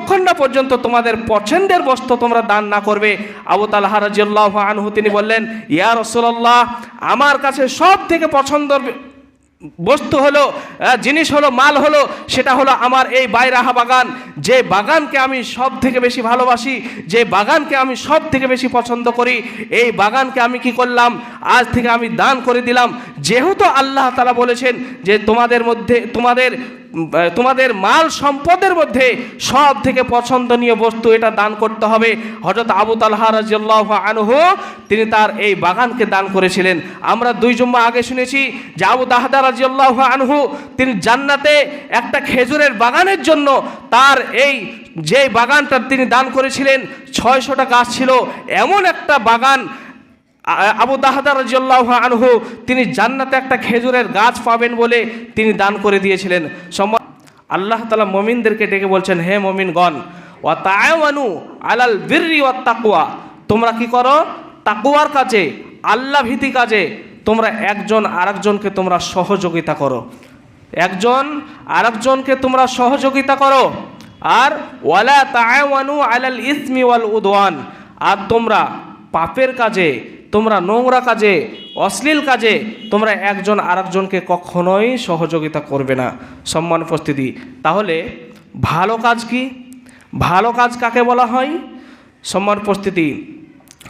যতক্ষণ না পর্যন্ত তোমাদের পছন্দের বস্তু তোমরা দান না করবে। আবু তালাহা রাজিয়াল্লাহ আনহু তিনি বললেন, ইয়া রসুল্লাহ আমার কাছে সব থেকে পছন্দের বস্তু হলো জিনিস হলো, মাল হলো, সেটা হলো আমার এই বাইরাহা বাগান। যে বাগানকে আমি সব থেকে বেশি ভালোবাসি, যে বাগানকে আমি সব থেকে বেশি পছন্দ করি, এই বাগানকে আমি কি করলাম? আজ থেকে আমি দান করে দিলাম। যেহেতু আল্লাহ তালা বলেছেন যে তোমাদের মধ্যে, তোমাদের তোমাদের মাল সম্পদের মধ্যে সব থেকে পছন্দনীয় বস্তু এটা দান করতে হবে। হজরত আবু তালহা রাজিয়াল্লাহ আনহু, তিনি তার এই বাগানকে দান করেছিলেন। আমরা দুই জম্মা আগে শুনেছি যে আবু দাহদা রাজিয়াল্লাহ আনহু, তিনি জান্নাতে একটা খেজুরের বাগানের জন্য তার এই যে বাগানটা তিনি দান করেছিলেন, ছয়শোটা গাছ ছিল। এমন একটা বাগান আবু দাহাদা রাজিয়াল্লাহ আনহু, তিনি জান্নাতে একটা খেজুরের গাছ পাবেন বলে তিনি দান করে দিয়েছিলেন। সম্মান আল্লাহ তালা মমিনদেরকে ডেকে বলছেন, হে মমিনগণ ও তায়ানু আলাল বিররি ও তাকুয়া। তোমরা কি করো? তাকুয়ার কাজে আল্লাহ ভীতি কাজে, তোমরা একজন আরেকজনকে তোমরা সহযোগিতা করো। একজন আরেকজনকে তোমরা সহযোগিতা করো। আর, ওয়ালা তায়ানু আলাল ইসমি ওয়াল উদওয়ান। আর তোমরা পাপের কাজে তোমরা নোংরা কাজে, অশ্লীল কাজে, তোমরা একজন আরেকজনকে কখনোই সহযোগিতা করবে না। সম্মান উপস্থিতি। তাহলে ভালো কাজ কি? ভালো কাজ কাকে বলা হয়? সম্মান উপস্থিতি।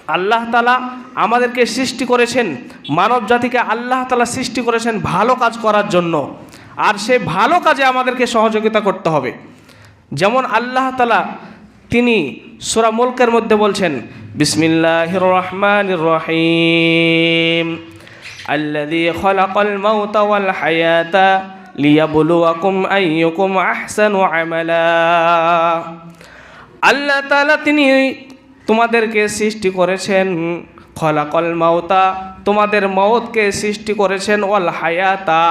আল্লাহ তালা আমাদেরকে সৃষ্টি করেছেন, মানব জাতিকে আল্লাহ তালা সৃষ্টি করেছেন ভালো কাজ করার জন্য। আর সে ভালো কাজে আমাদেরকে সহযোগিতা করতে হবে। যেমন আল্লাহ তালা তিনি সুরা মুলকের মধ্যে বলছেন বিসমিল্লাহ রহমান রহিম। আল্লাদি খলাকল মৌতাল হায়াতা লিয়াবলুয়াকুম আইয়ুকুম আহসানু আমালা। আল্লাহ তাআলা তিনি তোমাদেরকে সৃষ্টি করেছেন খলাকল মাওতা তোমাদের মওতকে সৃষ্টি করেছেন ওয়াল হায়াতা,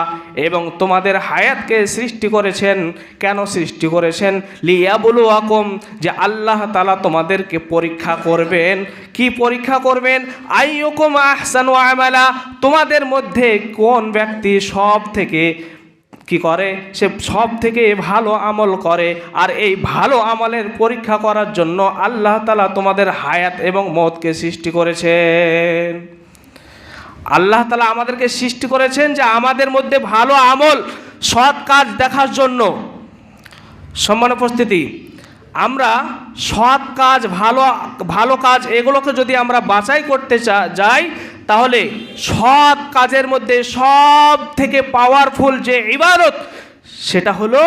এবং তোমাদের হায়াতকে সৃষ্টি করেছেন, কেন সৃষ্টি করেছেন? লিয়াবুলু আকম যে আল্লাহ তালা তোমাদেরকে পরীক্ষা করবেন। কি পরীক্ষা করবেন? আইয়কুম আহসানু আমালা, তোমাদের মধ্যে কোন ব্যক্তি সব থেকে কি করে? সে সব থেকে ভালো আমল করে। আর এই ভালো আমলের পরীক্ষা করার জন্য আল্লাহ তালা তোমাদের হায়াত এবং মতকে সৃষ্টি করেছেন। আল্লাহ তালা আমাদেরকে সৃষ্টি করেছেন যে আমাদের মধ্যে ভালো আমল, সৎ কাজ দেখার জন্য। সম্মান উপস্থিতি, আমরা সৎ কাজ, ভালো ভালো কাজ এগুলোকে যদি আমরা বাছাই করতে যাই তাহলে সৎ কাজের মধ্যে সব থেকে পাওয়ারফুল যে ইবাদত, সেটা হলো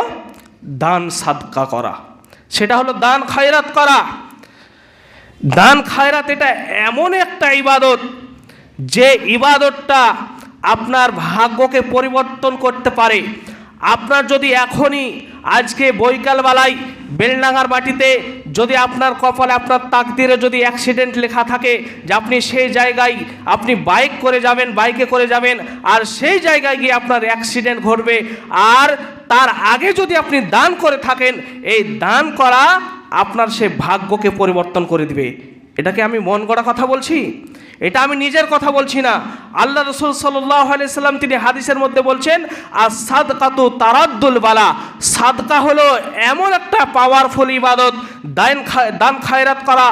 দান সাদকা করা। সেটা হলো দান খায়রাত করা। দান খায়রাত এটা এমন একটা ইবাদত যে ইবাদতটা আপনার ভাগ্যকে পরিবর্তন করতে পারে। আপনার যদি এখনই আজকে বৈকালবেলায় বেলডাঙ্গার মাটিতে যদি আপনার কপালে, আপনার তাকদিরে যদি অ্যাক্সিডেন্ট লেখা থাকে যে আপনি সেই জায়গায় আপনি বাইক করে যাবেন বাইকে করে যাবেন, আর সেই জায়গায় গিয়ে আপনার অ্যাক্সিডেন্ট ঘটবে, আর তার আগে যদি আপনি দান করে থাকেন, এই দান করা আপনার সে ভাগ্যকে পরিবর্তন করে দিবে। এটাকে আমি মন গড়া কথা বলছি? এটা আমি নিজের কথা বলছি না। আল্লাহ রসুল সাল্লাম তিনি হাদিসের মধ্যে বলছেন আর সাদকাতু তারাদ্দুল বালা। সাদকা হলো এমন একটা পাওয়ারফুল ইবাদত দান দান খায়রাত করা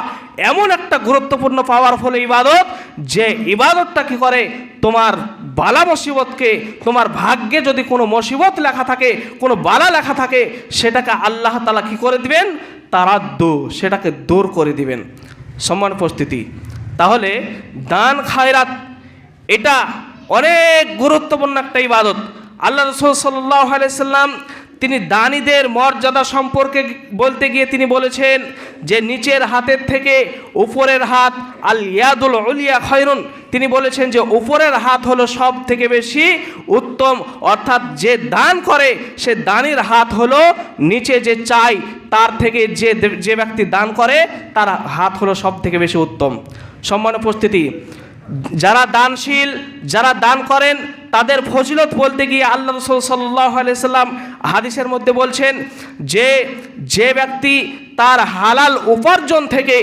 এমন একটা গুরুত্বপূর্ণ পাওয়ারফুল ইবাদত যে ইবাদতটা কি করে? তোমার বালা মুসিবতকে, তোমার ভাগ্যে যদি কোনো মুসিবত লেখা থাকে, কোনো বালা লেখা থাকে, সেটাকে আল্লাহ তালা কি করে দিবেন? তারাদ্দু, সেটাকে দূর করে দিবেন। সম্মান উপস্থিতি। তাহলে দান, খায়রাত, এটা অনেক গুরুত্বপূর্ণ একটা ইবাদত। আল্লাহ রসুল আলাইসাল্লাম তিনি দানীদের মর্যাদা সম্পর্কে বলতে গিয়ে তিনি বলেছেন যে নিচের হাতের থেকে উপরের হাত আল ইয়াদুল উলিয়া খয়রুন। তিনি বলেছেন যে উপরের হাত হলো সব থেকে বেশি উত্তম, অর্থাৎ যে দান করে, সে দানের হাত হলো নিচে যে চাই, তার থেকে যে যে ব্যক্তি দান করে, তার হাত হলো সব থেকে বেশি উত্তম। সম্মান উপস্থিতি। যারা দানশীল, যারা দান করেন, তাদের ফজিলত বলতে গিয়ে আল্লাহ রসুল সাল্লাহ সাল্লাম হাদিসের মধ্যে বলছেন যে যে ব্যক্তি তার হালাল উপার্জন থেকে,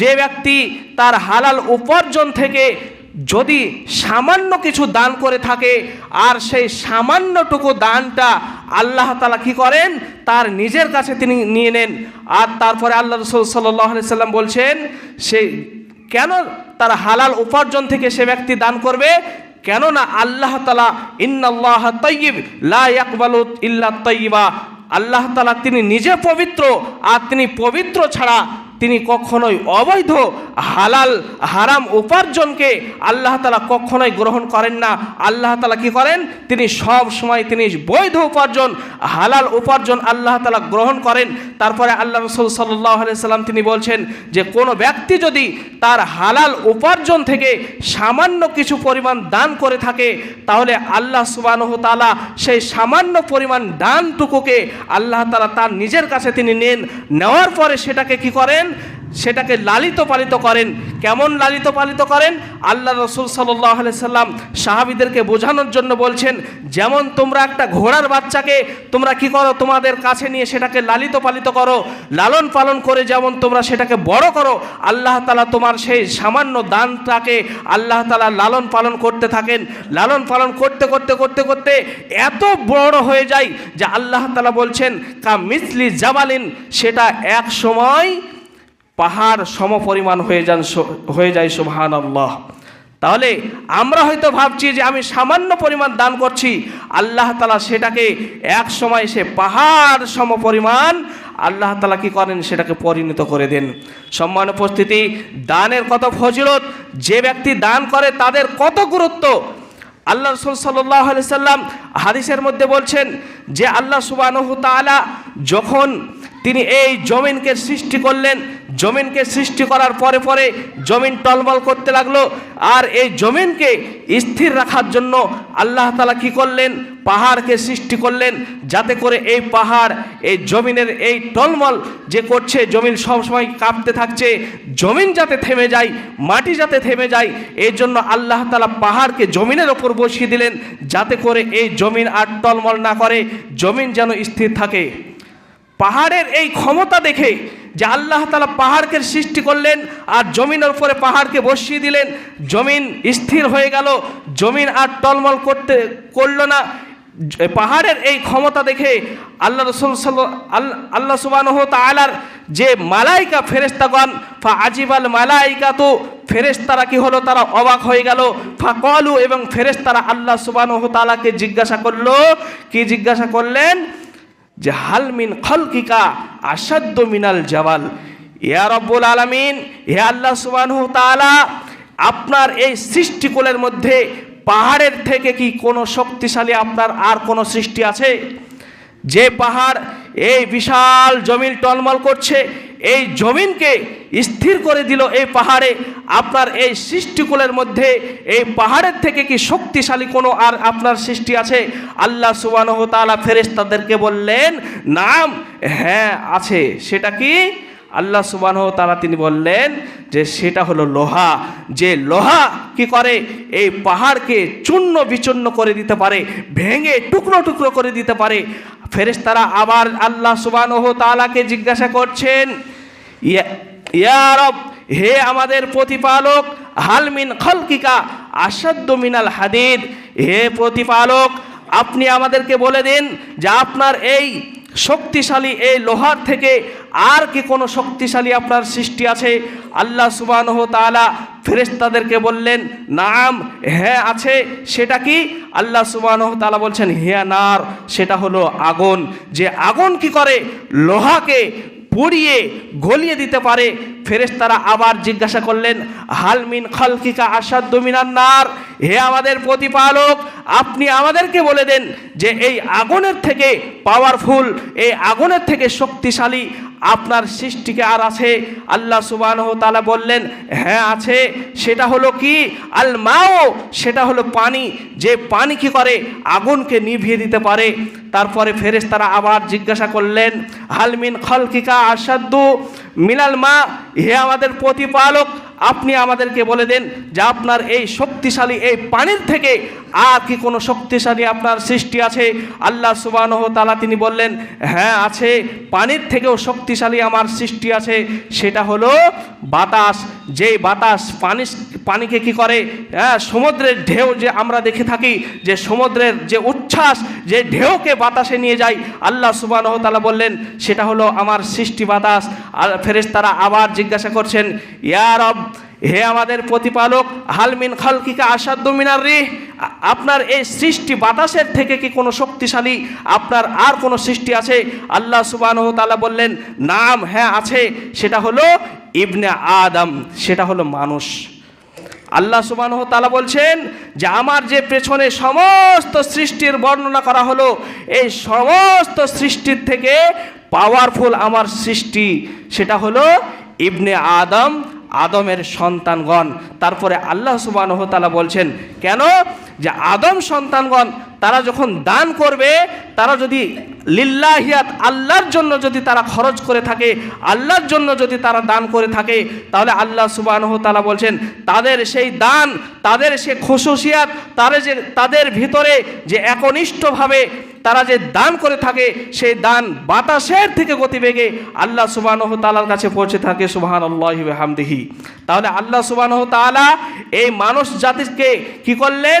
যে ব্যক্তি তার হালাল উপার্জন থেকে যদি সামান্য কিছু দান করে থাকে, আর সেই সামান্যটুকু দানটা আল্লাহ তালা কি করেন? তার নিজের কাছে তিনি নিয়ে নেন। আর তারপরে আল্লাহ রসুল সাল্লাহ সাল্লাম বলছেন সেই কেন তার হালাল উপার্জন থেকে সে ব্যক্তি দান করবে? কেন না আল্লাহ তালা ইন্নাল্লাহ তৈব লাকবাল ইল্লা তৈবা আল্লাহ তালা তিনি নিজে পবিত্র, আর তিনি পবিত্র ছাড়া তিনি কখনোই অবৈধ, হালাল, হারাম উপার্জনকে আল্লাহ তালা কখনোই গ্রহণ করেন না। আল্লাহ তালা কি করেন? তিনি সব সময় তিনি বৈধ উপার্জন, হালাল উপার্জন আল্লাহ তালা গ্রহণ করেন। তারপরে আল্লাহ রসুল সাল্লাহ সাল্লাম তিনি বলছেন যে, কোনো ব্যক্তি যদি তার হালাল উপার্জন থেকে সামান্য কিছু পরিমাণ দান করে থাকে, তাহলে আল্লাহ সুবাহ তালা সেই সামান্য পরিমাণ দানটুকুকে আল্লাহ তালা তার নিজের কাছে তিনি নেন। নেওয়ার পরে সেটাকে কি করেন? সেটাকে লালিত পালিত করেন। কেমন লালিত পালিত করেন? আল্লাহ রসুল সাল্লাহ সাল্লাম সাহাবিদেরকে বোঝানোর জন্য বলছেন, যেমন তোমরা একটা ঘোড়ার বাচ্চাকে তোমরা কি করো? তোমাদের কাছে নিয়ে সেটাকে লালিত পালিত করো। লালন পালন করে যেমন তোমরা সেটাকে বড় করো, আল্লাহ তালা তোমার সেই সামান্য দানটাকে আল্লাহ তালা লালন পালন করতে থাকেন। লালন পালন করতে করতে করতে করতে এত বড় হয়ে যায় যে আল্লাহ তালা বলছেন, কা মিসলি জাবালিন সেটা এক সময় পাহাড় সমপরিমাণ হয়ে যান হয়ে যায় সুবহান আল্লাহ তাহলে আমরা হয়তো ভাবছি যে আমি সামান্য পরিমাণ দান করছি, আল্লাহ তালা সেটাকে এক সময় সে পাহাড় সমপরিমাণ আল্লাহ তালা কি করেন? সেটাকে পরিণত করে দেন। সম্মান উপস্থিতি, দানের কত ফজিলত, যে ব্যক্তি দান করে তাদের কত গুরুত্ব। আল্লাহ রসুল সাল্লাহ সাল্লাম হাদিসের মধ্যে বলছেন যে আল্লাহ সুবাহ যখন তিনি এই জমিনকে সৃষ্টি করলেন। জমিনকে সৃষ্টি করার পরে পরে জমিন টলমল করতে লাগল। আর এই জমিনকে স্থির রাখার জন্য আল্লাহ তালা কি করলেন? পাহাড়কে সৃষ্টি করলেন। যাতে করে এই পাহাড়, এই জমিনের এই টলমল যে করছে, জমিন সবসময় কাঁপতে থাকছে। জমিন যাতে থেমে যায়, মাটি যাতে থেমে যায়, এই জন্য আল্লাহ তালা পাহাড়কে জমিনের ওপর বসিয়ে দিলেন। যাতে করে এই জমিন আর টলমল না করে, জমিন যেন স্থির থাকে। পাহাড়ের এই ক্ষমতা দেখে যে আল্লাহ তালা পাহাড়কে সৃষ্টি করলেন আর জমিনের উপরে পাহাড়কে বসিয়ে দিলেন, জমিন স্থির হয়ে গেল, জমিন আর টলমল করতে, করল না। পাহাড়ের এই ক্ষমতা দেখে আল্লাহ রসুল আল্লাহ সুবাহ তালার যে মালাইকা ফেরেস্তাগণ ফা আজিবাল মালাইকা তো ফেরেস্তারা কি হলো? তারা অবাক হয়ে গেল। ফা কলু এবং ফেরেস্তারা আল্লাহ সুবাহ তালাকে জিজ্ঞাসা করল, কি জিজ্ঞাসা করলেন? যে হালমিন খলকিকা আসাদ্য মিনাল জওয়াল ইয়া রব্বুল আলমিন, হে আল্লাহ সুবানহু তাআলা, আপনার এই সৃষ্টিকুলের মধ্যে পাহাড়ের থেকে কি কোনো শক্তিশালী আপনার আর কোনো সৃষ্টি আছে? যে পাহাড় এই বিশাল জমিন টলমল করছে এই জমিনকে স্থির করে দিল এই পাহাড়ে। আপনার এই সৃষ্টিকুলের মধ্যে এই পাহাড়ের থেকে কি শক্তিশালী কোনো আর আপনার সৃষ্টি আছে? আল্লাহ সুবানহ তালা ফেরেস্তাদেরকে বললেন, নাম হ্যাঁ আছে। সেটা কি? আল্লাহ সুবাহ তারা তিনি বললেন যে সেটা হলো লোহা। যে লোহা কি করে? এই পাহাড়কে চূর্ণ বিচূর্ণ করে দিতে পারে, ভেঙে টুকরো টুকরো করে দিতে পারে। ফেরেশতারা আবার আল্লাহ সুবাহ তালাকে জিজ্ঞাসা করছেন ইয়ারব হে আমাদের প্রতিপালক হালমিন খলকিকা আসাদ্য মিনাল হাদিদ। হে প্রতিপালক, আপনি আমাদেরকে বলে দিন যে আপনার এই শক্তিশালী এই লোহার থেকে আর কি কোনো শক্তিশালী আপনার সৃষ্টি আছে? আল্লাহ সুবাহ তালা ফেরেস্তাদেরকে বললেন, নাম হ্যাঁ আছে, সেটা কি? আল্লাহ সুবাহ তালা বলছেন, হিয়া নার, সেটা হলো আগুন। যে আগুন কি করে? লোহাকে পুড়িয়ে গলিয়ে দিতে পারে। ফেরেশতারা আবার জিজ্ঞাসা করলেন হালমিন খালকিকা আসাদ দমিনার নার? হে আমাদের প্রতিপালক, আপনি আমাদেরকে বলে দেন যে, এই আগুনের থেকে পাওয়ারফুল এই আগুনের থেকে শক্তিশালী আপনার সৃষ্টিকে আর আছে। আল্লাহ সুবাহ তালা বললেন হ্যাঁ আছে। সেটা হলো কি? আল মাও সেটা হলো পানি। যে পানি কি করে? আগুনকে নিভিয়ে দিতে পারে। তারপরে ফেরেস তারা আবার জিজ্ঞাসা করলেন হালমিন খলকিকা আসাদ্দু মিলাল মা, হে আমাদের প্রতিপালক, আপনি আমাদেরকে বলে দেন যে আপনার এই শক্তিশালী এই পানির থেকে আর কি কোনো শক্তিশালী আপনার সৃষ্টি আছে? আল্লাহ সুবাহ তালা তিনি বললেন হ্যাঁ আছে। পানির থেকেও শক্তিশালী আমার সৃষ্টি আছে, সেটা হলো বাতাস। যেই বাতাস পানি পানিকে কি করে? হ্যাঁ সমুদ্রের ঢেউ যে আমরা দেখে থাকি, যে সমুদ্রের যে উচ্ছ্বাস, যে ঢেউকে বাতাসে নিয়ে যায়, আল্লাহ সুবাহ তালা বললেন, সেটা হলো আমার সৃষ্টি বাতাস। আর ফেরেশতারা আবার জিজ্ঞাসা করছেন ইয়ারব হে আমাদের প্রতিপালক হালমিন খালকিকা আসাদ্দ মিনার রে আপনার এই সৃষ্টি বাতাসের থেকে কি কোনো শক্তিশালী? আপনার আর কোনো সৃষ্টি আছে? আল্লাহ সুবাহ তালা বললেন, নাম হ্যাঁ আছে। সেটা হলো ইবনে আদম, সেটা হলো মানুষ। আল্লাহ সুবাহ তালা বলছেন যে, আমার যে পেছনে সমস্ত সৃষ্টির বর্ণনা করা হলো, এই সমস্ত সৃষ্টির থেকে পাওয়ারফুল আমার সৃষ্টি সেটা হলো ইবনে আদম আদমের সন্তানগণ। তারপরে আল্লাহ সুবাহ বলছেন কেন? যে আদম সন্তানগণ, তারা যখন দান করবে, তারা যদি লিল্লাহিয়াত আল্লাহর জন্য যদি তারা খরচ করে থাকে, আল্লাহর জন্য যদি তারা দান করে থাকে, তাহলে আল্লাহ সুবাহ তালা বলছেন, তাদের সেই দান, তাদের সে খুশুসিয়াত তাদের যে, তাদের ভিতরে যে একনিষ্ঠভাবে তারা যে দান করে থাকে, সেই দান বাতাসের থেকে গতিবেগে আল্লাহ সুবাহ তালার কাছে পৌঁছে থাকে সুবাহান আল্লাহ হামদিহি তাহলে আল্লাহ সুবাহ তালা এই মানুষ জাতিকে কি করলেন?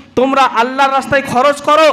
তোমরা আল্লাহর রাস্তায় খরচ করো।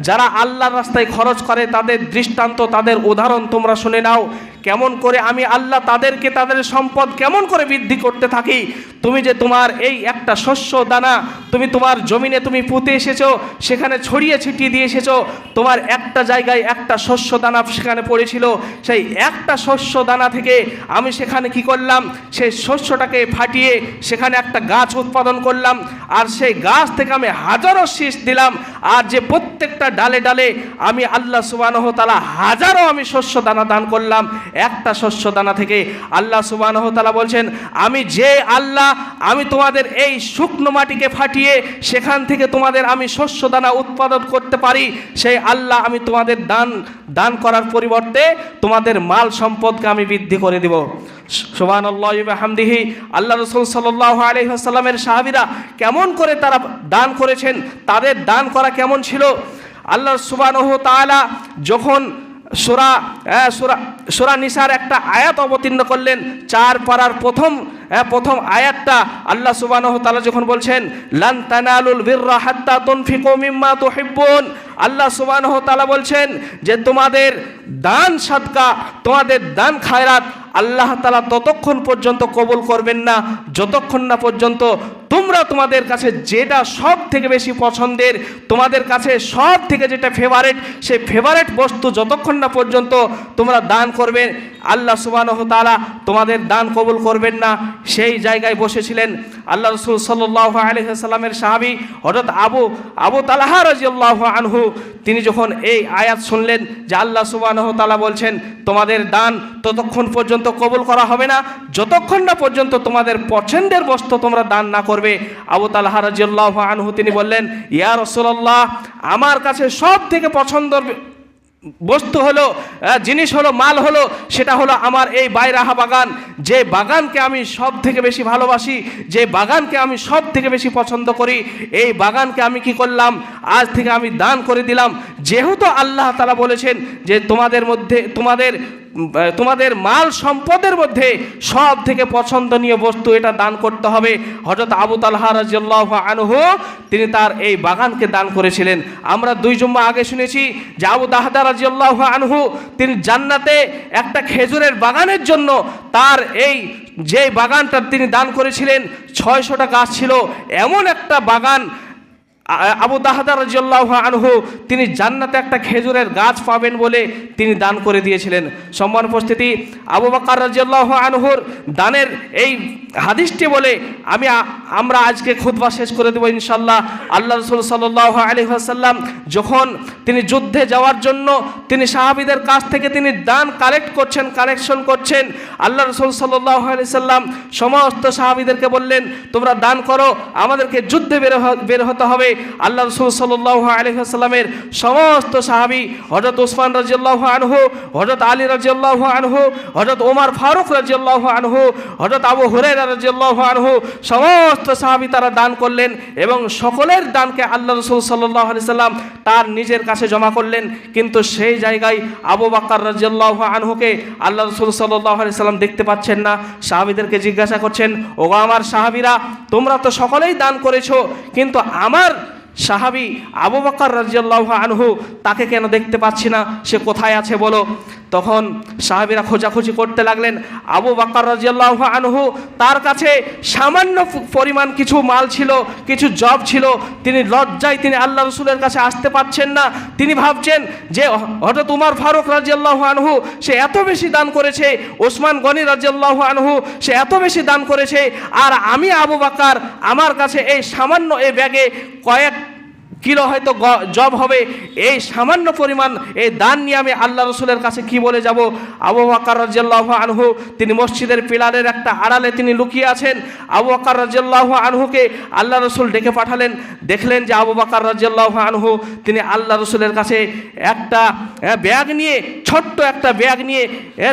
যারা আল্লাহর রাস্তায় খরচ করে, তাদের দৃষ্টান্ত, তাদের উদাহরণ তোমরা শুনে নাও। কেমন করে আমি আল্লাহ তাদেরকে তাদের সম্পদ কেমন করে বৃদ্ধি করতে থাকি? তুমি যে তোমার এই একটা শস্য দানা, তুমি তোমার জমিনে তুমি পুঁতে এসেছ, সেখানে ছড়িয়ে ছিটিয়ে দিয়ে এসেছ, তোমার একটা জায়গায় একটা শস্য দানা সেখানে পড়েছিল। সেই একটা শস্য দানা থেকে আমি সেখানে কি করলাম? সেই শস্যটাকে ফাটিয়ে সেখানে একটা গাছ উৎপাদন করলাম। আর সেই গাছ থেকে আমি হাজারো শীষ দিলাম। আর যে প্রত্যেকটা ডালে ডালে আমি আল্লাহ সুবানহ তালা হাজারো আমি শস্য দানা দান করলাম। একটা শস্য দানা থেকে আল্লাহ সুবানহ তালা বলছেন, আমি যে আল্লাহ, আমি তোমাদের এই শুকনো মাটিকে ফাটিয়ে সেখান থেকে তোমাদের আমি শস্য দানা উৎপাদন করতে পারি। সেই আল্লাহ আমি তোমাদের দান দান করার পরিবর্তে তোমাদের মাল সম্পদকে আমি বৃদ্ধি করে দিব। সোবান আল্লাহামদিহি আল্লাহ রসুল সাল্লাহ আলহিহাসাল্লামের সাহাবিরা কেমন করে তারা দান করেছেন, তাদের দান করা কেমন ছিল? আল্লাহ সুবানহ তালা যখন সোরা সোরা সোরা নিসার একটা আয়াত অবতীর্ণ করলেন। চার পাড়ার প্রথম হ্যাঁ, প্রথম আয়াতটা আল্লাহ সুবানহ তালা যখন বলছেন লান মিম্মা আল্লাহ সুবানহ তালা বলছেন যে তোমাদের দান সাদকা তোমাদের দান খায়রাত আল্লাহ তালা ততক্ষণ পর্যন্ত কবুল করবেন না যতক্ষণ না পর্যন্ত তোমরা তোমাদের কাছে যেটা সব থেকে বেশি পছন্দের তোমাদের কাছে সব থেকে যেটা ফেভারেট সেই ফেভারেট বস্তু যতক্ষণ না পর্যন্ত তোমরা দান করবে আল্লাহ সুবাহ তালা তোমাদের দান কবুল করবেন না। সেই জায়গায় বসেছিলেন আল্লাহ রসুল সাল্লাহ আলহিহাল্লামের সাহাবি হঠাৎ আবু আবু তালাহা রাজিউল্লাহ আনহু। তিনি যখন এই আয়াত শুনলেন যে আল্লাহ সুবাহ তালা বলছেন, তোমাদের দান ততক্ষণ পর্যন্ত কবুল করা হবে না, যতক্ষণ না পর্যন্ত তোমাদের পছন্দের বস্তু তোমরা দান না করবে। আবু তালাহা রাজিউল্লাহ আনহু তিনি বললেন, ইয়া রসুল্লাহ আমার কাছে সব থেকে পছন্দর বস্তু হলো জিনিস হলো, মাল হলো, সেটা হলো আমার এই বাইরাহা বাগান। যে বাগানকে আমি সব থেকে বেশি ভালোবাসি, যে বাগানকে আমি সব থেকে বেশি পছন্দ করি, এই বাগানকে আমি কি করলাম? আজ থেকে আমি দান করে দিলাম। যেহেতু আল্লাহ তারা বলেছেন যে তোমাদের মধ্যে, তোমাদের তোমাদের মাল সম্পদের মধ্যে সব থেকে পছন্দনীয় বস্তু এটা দান করতে হবে। হজরত আবু তালহা রাজিয়াল্লাহ আনহু, তিনি তার এই বাগানকে দান করেছিলেন। আমরা দুই জুম্মা আগে শুনেছি যে আবু দাহদা রাজিয়াল্লাহ আনহু, তিনি জান্নাতে একটা খেজুরের বাগানের জন্য তার এই যে বাগানটা তিনি দান করেছিলেন ছয়শোটা গাছ ছিল। এমন একটা বাগান আবু দাহাদা রাজিয়াল্লাহ আনহু, তিনি জান্নাতে একটা খেজুরের গাছ পাবেন বলে তিনি দান করে দিয়েছিলেন। সম্মান উপস্থিতি, আবু বাকার রাজিয়াল্লাহ আনহুর দানের এই হাদিসটি বলে আমি আমরা আজকে খুতবা শেষ করে দেবো ইনশাল্লাহ আল্লাহ রসুল সাল্লাহ আলী আসাল্লাম যখন তিনি যুদ্ধে যাওয়ার জন্য তিনি সাহাবিদের কাছ থেকে তিনি দান কালেক্ট করছেন, কালেকশন করছেন। আল্লাহ রসুল সাল্লাহ আলি সাল্লাম সমস্ত সাহাবিদেরকে বললেন, তোমরা দান করো, আমাদেরকে যুদ্ধে বের বের হতে হবে। আল্লাহ রসুল সাল্লাহ আলহামের সমস্ত সাহাবি হজরত ওসমান রাজিয়াল্লাহ আনহু হজরত আলী রাজিয়াল্লাহ আনহু হজরত ওমার ফারুক রাজিয়াল্লাহ আনহু হজরত আবু হুরাইরা রাজিয়াল্লাহ আনহু, সমস্ত সাহাবি তারা দান করলেন এবং সকলের দানকে আল্লাহ রসুল সাল্লাহ আলি সাল্লাম তার নিজের কাছে জমা করলেন। কিন্তু সেই জায়গায় আবু বাক্কার রাজিয়াল্লাহ আনহুকে আল্লাহ রসুল সাল্লাহ আলি সাল্লাম দেখতে পাচ্ছেন না। সাহাবিদেরকে জিজ্ঞাসা করছেন ও আমার সাহাবিরা, তোমরা তো সকলেই দান করেছ, কিন্তু আমার সাহাবি আবু বকর রাজিয়াল্লাহ আনহু তাকে কেন দেখতে পাচ্ছি না? সে কোথায় আছে বলো? তখন সাহাবিরা খোঁজাখুঁজি করতে লাগলেন। আবু বাক্কর রাজিয়াল্লাহ আনহু তার কাছে সামান্য পরিমাণ কিছু মাল ছিল, কিছু জব ছিল। তিনি লজ্জায় তিনি আল্লাহ রসুলের কাছে আসতে পারছেন না। তিনি ভাবছেন যে হঠাৎ উমার ফারুক রাজিয়াল্লাহ আনহু সে এত বেশি দান করেছে, ওসমান গনি রাজিয়াল্লাহ আনহু সে এত বেশি দান করেছে, আর আমি আবু বাক্কার আমার কাছে এই সামান্য এই ব্যাগে কয়েক কিলো হয়তো জব হবে, এই সামান্য পরিমাণ এই দান নিয়ে আমি আল্লাহ রসুলের কাছে কি বলে যাব? আবু বাক্কার রাজিয়াল্লাহ আনহু, তিনি মসজিদের পিলারের একটা আড়ালে তিনি লুকিয়ে আছেন। আবু বাক্কার রাজিয়াল্লাহ আনহুকে আল্লাহ রসুল ডেকে পাঠালেন। দেখলেন যে আবু বাক্কার রাজিয়াল্লাহ আনহু, তিনি আল্লাহ রসুলের কাছে একটা ব্যাগ নিয়ে, ছোট্ট একটা ব্যাগ নিয়ে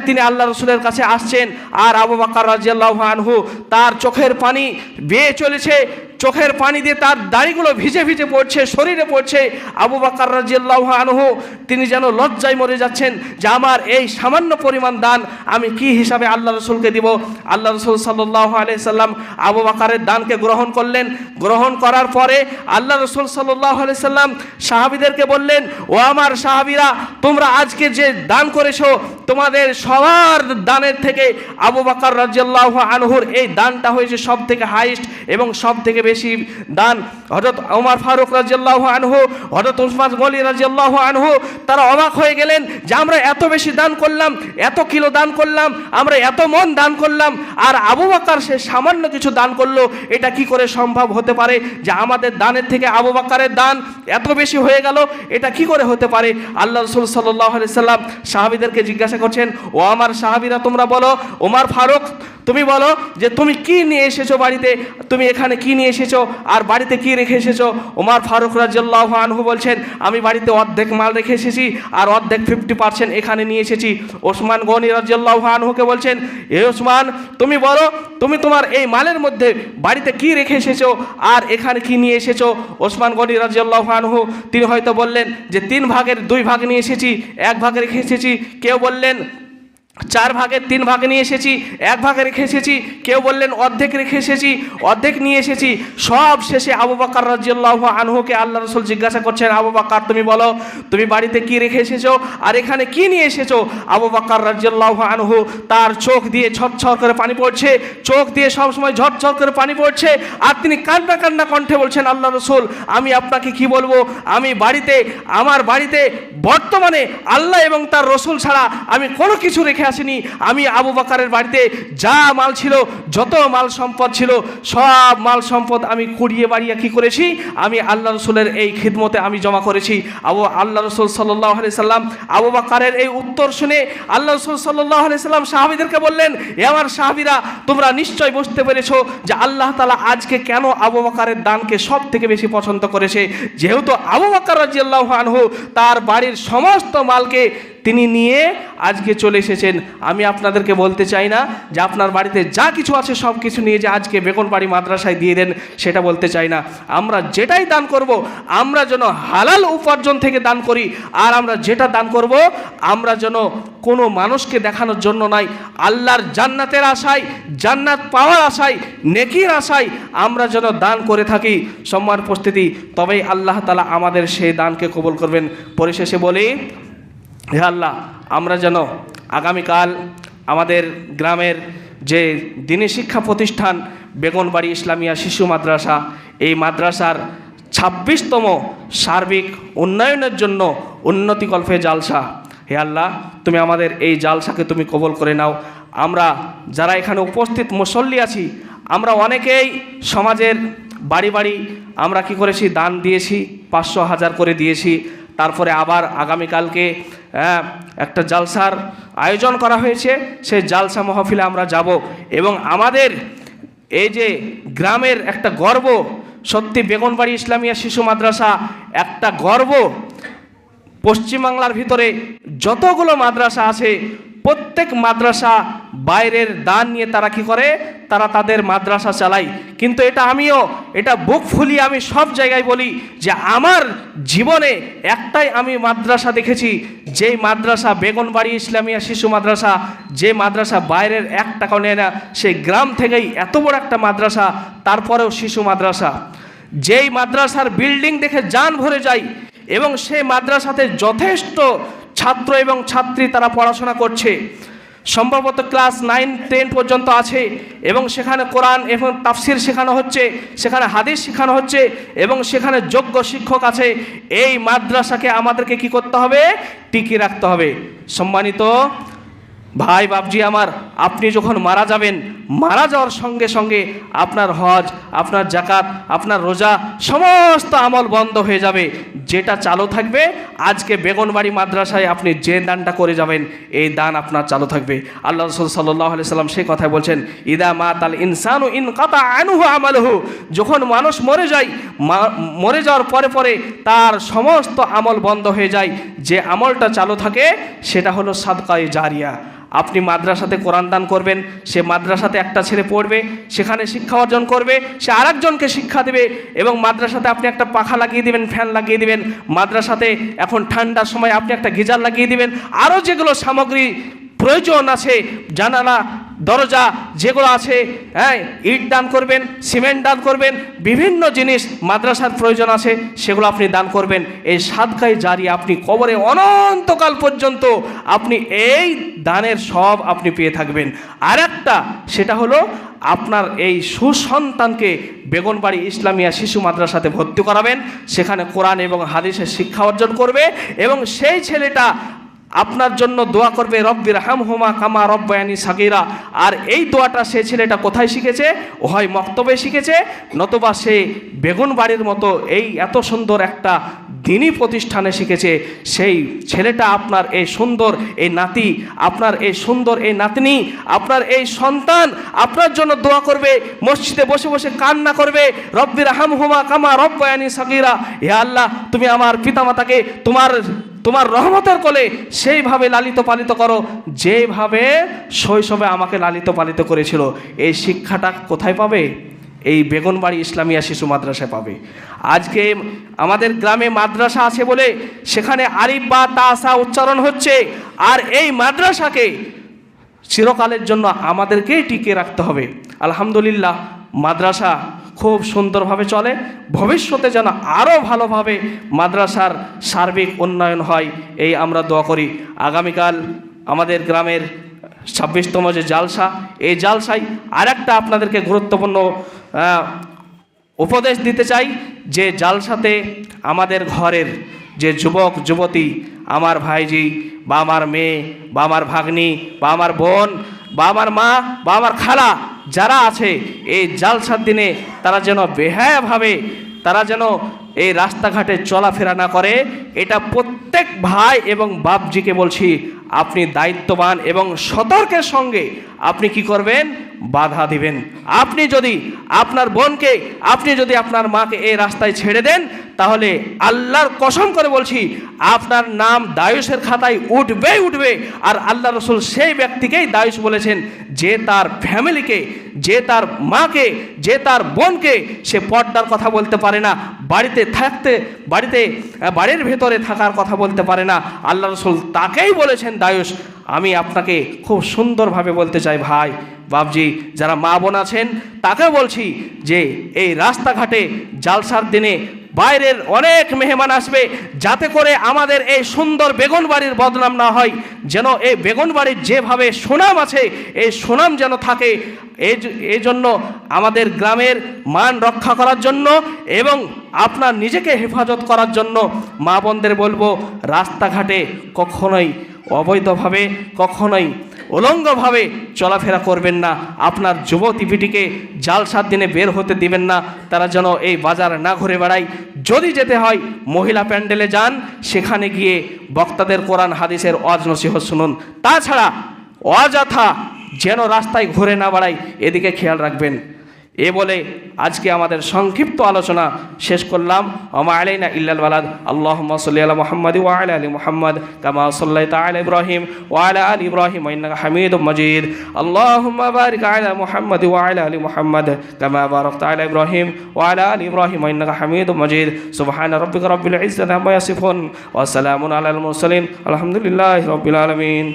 তিনি আল্লাহ রসুলের কাছে আসছেন। আর আবু বাক্কার রাজিয়াল্লাহ আনহু তার চোখের পানি বেয়ে চলেছে। চোখের পানি দিয়ে তার দাড়িগুলো ভিজে ভিজে পড়ছে। শরীরে পড়ছে আবু বাক্কার রাজিয়াল্লাহ আনহু, তিনি যেন লজ্জায় মরে যাচ্ছেন যে আমার এই সামান্য পরিমাণ দান আমি কি হিসাবে আল্লাহ রসুলকে দিব? আল্লাহ রসুল সাল্লাহ সাল্লাম আবু বাকারের দানকে গ্রহণ করলেন। গ্রহণ করার পরে আল্লাহ রসুল সাল্লাহ সাল্লাম সাহাবিদেরকে বললেন, ও আমার সাহাবিরা, তোমরা আজকে যে দান করেছ, তোমাদের সবার দানের থেকে আবু বাকার রাজিয়াল্লাহ আনহুর এই দানটা হয়েছে সব থেকে হাইস্ট এবং সব থেকে বেশি দান। হজরত ওমর ফারুক রাজিয়াল্লাহ আনহু হজরত উসমান গলি রাজিয়াল্লাহ আনহু, তারা অবাক হয়ে গেলেন যে আমরা এত বেশি দান করলাম, এত কিলো দান করলাম, আমরা এত মন দান করলাম, আর আবু বাক্কার সে সামান্য কিছু দান করল, এটা কি করে সম্ভব হতে পারে যে আমাদের দানের থেকে আবু বাক্কারের দান এত বেশি হয়ে গেল, এটা কি করে হতে পারে? আল্লাহ রসুল সাল্লাহ সাল্লাম সাহাবিদেরকে জিজ্ঞাসা করছেন, ও আমার সাহাবিরা, তোমরা বলো ওমার ফারুক, তুমি বলো যে তুমি কি নিয়ে এসেছ বাড়িতে? তুমি এখানে কি নিয়ে এসেছ? আর বাড়িতে কি রেখে এসেছ? ওমার ফারুক রাজিয়াল্লাহ আনহু বলছেন, আমি বাড়িতে অর্ধেক মাল রেখে এসেছি আর অর্ধেক ফিফটি পার্সেন্ট এখানে নিয়ে এসেছি। ওসমান গনি রাজিয়াল্লাহ আনহুকে বলছেন, এ ওসমান, তুমি বলো, তুমি তোমার এই মালের মধ্যে বাড়িতে কি রেখে এসেছ আর এখানে কি নিয়ে এসেছ? ওসমান গনি রাজিয়াল্লাহ আনহু, তিনি হয়তো বললেন যে, তিন ভাগের দুই ভাগ নিয়ে এসেছি, এক ভাগ রেখে এসেছি। কেউ বললেন চার ভাগের তিন ভাগ নিয়ে এসেছি, এক ভাগে রেখে এসেছি, কেউ বললেন অর্ধেক রেখে এসেছি, অর্ধেক নিয়ে এসেছি। সব শেষে আবু বাক্কার রাজিয়াল্লাহ আনহুকে আল্লাহ রসুল জিজ্ঞাসা করছেন, আবু বাক্কার তুমি বলো, তুমি বাড়িতে কি রেখে এসেছ? আর এখানে কি নিয়ে এসেছ? আবু বাক্কার রাজিয়াল্লাহ আনহু তার চোখ দিয়ে ঝরঝর করে পানি পড়ছে, চোখ দিয়ে সবসময় ঝরঝর করে পানি পড়ছে, আর তিনি কান্না কান্না কণ্ঠে বলছেন, আল্লাহ রসুল, আমি আপনাকে কি বলব? আমি বাড়িতে, আমার বাড়িতে বর্তমানে আল্লাহ এবং তার রসুল ছাড়া আমি কোনো কিছু রেখে আসিনি। আমি আবু বাকারের বাড়িতে যা মাল ছিল, যত মাল সম্পদ ছিল, সব মাল সম্পদ আমি কুড়িয়ে বাড়িয়ে কি করেছি? আমি আল্লাহ রসুলের এই খিদমতে আমি জমা করেছি। আবু আল্লাহ রসুল সাল্লাহ আলি সাল্লাম আবু বাকারের এই উত্তর শুনে আল্লাহ রসুল সাল্লাহ আলি সাল্লাম সাহাবিদেরকে বললেন, এ আমার সাহাবিরা, তোমরা নিশ্চয় বুঝতে পেরেছ যে আল্লাহ তালা আজকে কেন আবু বাকারের দানকে সব থেকে বেশি পছন্দ করেছে? যেহেতু আবু বাকার রাজিয়াল্লাহ আনহু তার বাড়ির সমস্ত মালকে তিনি নিয়ে আজকে চলে এসেছেন আমি আপনাদেরকে বলতে চাই না যে আপনার বাড়িতে যা কিছু আছে সব কিছু নিয়ে যে আজকে বেগুনবাড়ি মাদ্রাসায় দিয়ে দেন, সেটা বলতে চাই না। আমরা যেটাই দান করব, আমরা যেন হালাল উপার্জন থেকে দান করি, আর আমরা যেটা দান করব, আমরা যেন কোনো মানুষকে দেখানোর জন্য নয় আল্লাহর জান্নাতের আশায়, জান্নাত পাওয়ার আশায়, নেকির আশায় আমরা যেন দান করে থাকি। সম্মান উপস্থিতি, তবেই আল্লাহ তালা আমাদের সেই দানকে কবল করবেন। পরিশেষে বলি, হে আল্লাহ, আমরা যেন আগামীকাল আমাদের গ্রামের যে দিনী শিক্ষা প্রতিষ্ঠান বেগনবাড়ি ইসলামিয়া শিশু মাদ্রাসা, এই মাদ্রাসার ছাব্বিশতম সার্বিক উন্নয়নের জন্য উন্নতিকল্পে জালসা। হে আল্লাহ, তুমি আমাদের এই জালসাকে তুমি কবল করে নাও। আমরা যারা এখানে উপস্থিত মুসল্লি আছি, আমরা অনেকেই সমাজের বাড়ি বাড়ি আমরা কি করেছি? দান দিয়েছি, পাঁচশো হাজার করে দিয়েছি। তারপরে আবার আগামীকালকে আহ, একটা জালসার আয়োজন করা হয়েছে। সেই জালসা মহফিলে আমরা যাব এবং আমাদের এই যে গ্রামের একটা গর্ব সত্যি বেগুনবাড়ি ইসলামিয়া শিশু মাদ্রাসা একটা গর্ব। পশ্চিমবাংলার ভিতরে যতগুলো মাদ্রাসা আছে প্রত্যেক মাদ্রাসা বাইরের দান নিয়ে তারা কি করে? তারা তাদের মাদ্রাসা চালায়। কিন্তু এটা আমিও, এটা বুক ফুলিয়ে আমি সব জায়গায় বলি যে আমার জীবনে একটাই আমি মাদ্রাসা দেখেছি, যেই মাদ্রাসা বেগুনবাড়ি ইসলামিয়া শিশু মাদ্রাসা, যে মাদ্রাসা বাইরের এক টাকাও নেয় না, সেই গ্রাম থেকেই এত বড় একটা মাদ্রাসা, তারপরেও শিশু মাদ্রাসা। যেই মাদ্রাসার বিল্ডিং দেখে যান ভরে যায় এবং সেই মাদ্রাসাতে যথেষ্ট ছাত্র এবং ছাত্রী তারা পড়াশোনা করছে। সম্ভবত ক্লাস নাইন, টেন পর্যন্ত আছে এবং সেখানে কোরআন এবং তাফসির শেখানো হচ্ছে, সেখানে হাদিস শেখানো হচ্ছে এবং সেখানে যোগ্য শিক্ষক আছে। এই মাদ্রাসাকে আমাদেরকে কি করতে হবে? টিকিয়ে রাখতে হবে। সম্মানিত ভাই বাবজি আমার, আপনি যখন মারা যাবেন, মারা যাওয়ার সঙ্গে সঙ্গে আপনার হজ, আপনার জাকাত আপনার রোজা সমস্ত আমল বন্ধ হয়ে যাবে। যেটা চালু থাকবে, আজকে বেগনবাড়ি মাদ্রাসায় আপনি যে দানটা করে যাবেন, এই দান আপনার চালু থাকবে। আল্লাহ রসুল সাল্লাহ সাল্লাম সেই কথাই বলছেন, ইদা মা তাল ইনসানু ইন কাতা আনুহু আমালহু। যখন মানুষ মরে যায় মরে যাওয়ার পরে পরে তার সমস্ত আমল বন্ধ হয়ে যায়। যে আমলটা চালু থাকে, সেটা হলো সাদকায়ে জারিয়া। আপনি মাদ্রাসাতে কোরআন দান করবেন, সে মাদ্রাসাতে একটা ছেলে পড়বে, সেখানে শিক্ষা অর্জন করবে, সে আরেকজনকে শিক্ষা দেবে এবং মাদ্রাসাতে আপনি একটা পাখা লাগিয়ে দিবেন, ফ্যান লাগিয়ে দিবেন। মাদ্রাসাতে এখন ঠান্ডার সময় আপনি একটা গিজার লাগিয়ে দিবেন। আরও যেগুলো সামগ্রী প্রয়োজন আছে, জানালা দরজা যেগুলো আছে হ্যাঁ ইট দান করবেন, সিমেন্ট দান করবেন, বিভিন্ন জিনিস মাদ্রাসার প্রয়োজন আছে, সেগুলো আপনি দান করবেন। এই সাদকায় জারি আপনি কবরে অনন্তকাল পর্যন্ত আপনি এই দানের সব আপনি পেয়ে থাকবেন। আর একটা সেটা হলো আপনার এই সুসন্তানকে বেগুনবাড়ি ইসলামিয়া শিশু মাদ্রাসাতে ভর্তি করাবেন। সেখানে কোরআন এবং হাদিসের শিক্ষা অর্জন করবে এবং সেই ছেলেটা আপনার জন্য দোয়া করবে রব্বির হাম হুমা কামা রব্বায়ানি সাকিরা আর এই দোয়াটা সে ছেলেটা কোথায় শিখেছে? হয় মক্তবে শিখেছে। নতবা সে বেগুন বাড়ির মতো এই এত সুন্দর একটা দিনই প্রতিষ্ঠানে শিখেছে, সেই ছেলেটা আপনার এই সুন্দর এই নাতি, আপনার এই সুন্দর এই নাতনি, আপনার এই সন্তান আপনার জন্য দোয়া করবে, মসজিদে বসে বসে কান্না করবে রব্বির হাম হুমা কামা রব্বায়ানি সাকিরা হে আল্লাহ, তুমি আমার পিতামাতাকে তোমার তোমার রহমতের কোলে সেইভাবে লালিত পালিত করো, যেভাবে শৈশবে আমাকে লালিত পালিত করেছিল। এই শিক্ষাটা কোথায় পাবে? এই বেগুনবাড়ি ইসলামিয়া শিশু মাদ্রাসায় পাবে। আজকে আমাদের গ্রামে মাদ্রাসা আছে বলে সেখানে আরিফ বা তাসা উচ্চারণ হচ্ছে। আর এই মাদ্রাসাকে চিরকালের জন্য আমাদেরকেই টিকিয়ে রাখতে হবে। আলহামদুলিল্লাহ, মাদ্রাসা খুব সুন্দরভাবে চলে। ভবিষ্যতে যেন আরও ভালোভাবে মাদ্রাসার সার্বিক উন্নয়ন হয়, এই আমরা দোয়া করি। আগামীকাল আমাদের গ্রামের ছাব্বিশতম যে জালসা, এই জালসায় আরেকটা আপনাদেরকে গুরুত্বপূর্ণ উপদেশ দিতে চাই যে জালসাতে আমাদের ঘরের যে যুবক, যুবতী, আমার ভাইজি বা আমার মেয়ে বা আমার ভাগ্নি বা আমার বোন বা আমার মা বা আমার খালা যারা আছে, এই জালসার দিনে তারা যেন বেহায়াভাবে, তারা যেন এই রাস্তাঘাটে চলাফেরা না করে, এটা প্রত্যেক ভাই এবং বাপজিকে বলছি আপনি দায়িত্ববান এবং সতর্কের সঙ্গে আপনি কি করবেন? বাধা দিবেন। আপনি যদি আপনার বোনকে, আপনি যদি আপনার মাকে এই রাস্তায় ছেড়ে দেন, তাহলে আল্লাহর কসম করে বলছি, আপনার নাম দায়ুসের খাতায় উঠবে উঠবে। আর আল্লাহ রসুল সেই ব্যক্তিকেই দায়ুস বলেছেন যে তার ফ্যামিলিকে যে তার মাকে, যে তার বোনকে সে পর্দার কথা বলতে পারে না, বাড়িতে থাকতে, বাড়িতে বাড়ির ভেতরে থাকার কথা বলতে পারে না। আল্লাহ রসুল তাকেই বলেছেন, দায়ুস, আমি আপনাকে খুব সুন্দরভাবে বলতে চাই ভাই বাবজি যারা মা বোন আছেন তাকে বলছি যে, এই রাস্তাঘাটে জালসার দিনে বাইরের অনেক মেহমান আসবে যাতে করে আমাদের এই সুন্দর বেগুন বাড়ির বদনাম না হয়, যেন এই বেগুন বাড়ির যেভাবে সুনাম আছে, এই সুনাম যেন থাকে, এই জন্য আমাদের গ্রামের মান রক্ষা করার জন্য এবং আপনার নিজেকে হেফাজত করার জন্য মা বোনদের বলব, রাস্তাঘাটে কখনোই অবৈধভাবে, কখনোই উলঙ্গভাবে চলাফেরা করবেন না। আপনার যুবতী পিটিকে জালসার দিনে বের হতে দিবেন না। তারা যেন এই বাজার না ঘুরে বেড়ায়। যদি যেতে হয়, মহিলা প্যান্ডেলে যান। সেখানে গিয়ে বক্তাদের কোরআন, হাদিসের অজনসিহ শুনুন। তাছাড়া অযথা যেন রাস্তায় ঘুরে না বেড়ায়। এদিকে খেয়াল রাখবেন। এ বলে আজকে আমাদের সংক্ষিপ্ত আলোচনা শেষ করলাম। আমা আলাইনা ইল্লাল বালাদ। আল্লাহ সাল্লি আলা মুহাম্মদ ওয়া আলা মুহাম্মদ, কামা সাল্লাইতা আলা ইব্রাহিম ওয়া আলা ইব্রাহিম হামিদুম মাজিদ। আল্লাহুম্মা বারিক আলা মুহাম্মদ ওয়া আলা মুহাম্মদ, কামা বারাকতা আলা ইব্রাহিম ওয়া আলা ইব্রাহিম হামিদুম মাজিদ। সুবহান রাব্বিকা রাব্বিল ইজ্জাতি আম্মা ইয়াসিফুন। ওয়া সালামুন আলাল মুরসালিন। আলহামদুলিল্লাহি রাব্বিল আলামিন।